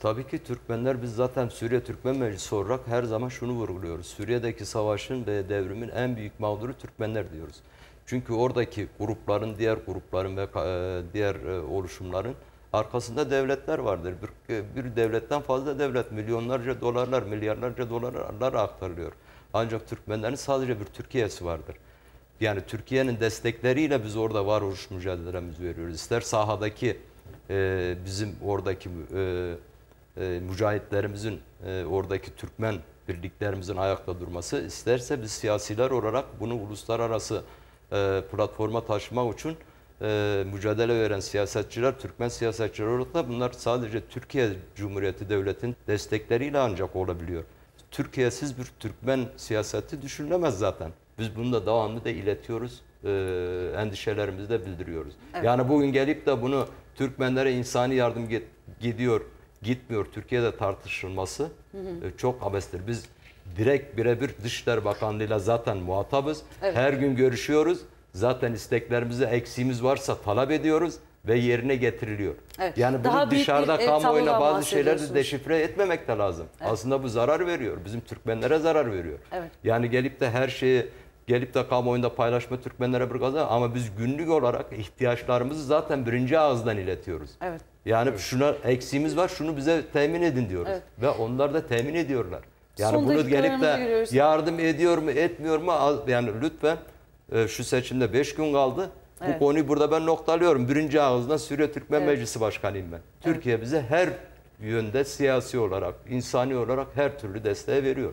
Tabii ki Türkmenler biz zaten Suriye Türkmen Meclisi olarak her zaman şunu vurguluyoruz. Suriye'deki savaşın ve devrimin en büyük mağduru Türkmenler diyoruz. Çünkü oradaki grupların, diğer grupların ve e, diğer e, oluşumların arkasında devletler vardır. Bir, e, bir devletten fazla devlet milyonlarca dolarlar, milyarlarca dolarlar aktarılıyor. Ancak Türkmenlerin sadece bir Türkiye'si vardır. Yani Türkiye'nin destekleriyle biz orada varoluş mücadelemizi veriyoruz. İster sahadaki e, bizim oradaki e, e, mücahitlerimizin, e, oradaki Türkmen birliklerimizin ayakta durması, isterse biz siyasiler olarak bunu uluslararası e, platforma taşımak için e, mücadele veren siyasetçiler, Türkmen siyasetçiler olarak da bunlar sadece Türkiye Cumhuriyeti Devleti'nin destekleriyle ancak olabiliyor. Türkiye'siz bir Türkmen siyaseti düşünülemez zaten. Biz bunu da devamlı da iletiyoruz, e, endişelerimizi de bildiriyoruz. Yani bugün gelip de bunu Türkmenlere insani yardım gidiyor, gitmiyor Türkiye'de tartışılması e, çok abestir. Biz direkt birebir Dışişleri Bakanlığı'yla zaten muhatabız. Evet. Her gün görüşüyoruz. Zaten isteklerimize eksiğimiz varsa talep ediyoruz ve yerine getiriliyor. Evet. Yani bunu dışarıda bir, kamuoyuna bazı şeyleri deşifre etmemek de lazım. Aslında bu zarar veriyor. Bizim Türkmenlere zarar veriyor. Evet. Yani gelip de her şeyi gelip de kamuoyunda paylaşma Türkmenlere bir kazan ama biz günlük olarak ihtiyaçlarımızı zaten birinci ağızdan iletiyoruz. Evet. Yani şuna eksiğimiz var, şunu bize temin edin diyoruz. Evet. Ve onlar da temin ediyorlar. Yani Son bunu gelip de giriyoruz. yardım ediyor mu, etmiyor mu? Yani lütfen e, şu seçimde 5 gün kaldı. Evet. Bu konuyu burada ben noktalıyorum. Birinci ağızdan Suriye Türkmen Evet. Meclisi Başkanıyım ben. Türkiye bize her yönde siyasi olarak, insani olarak her türlü desteği veriyor.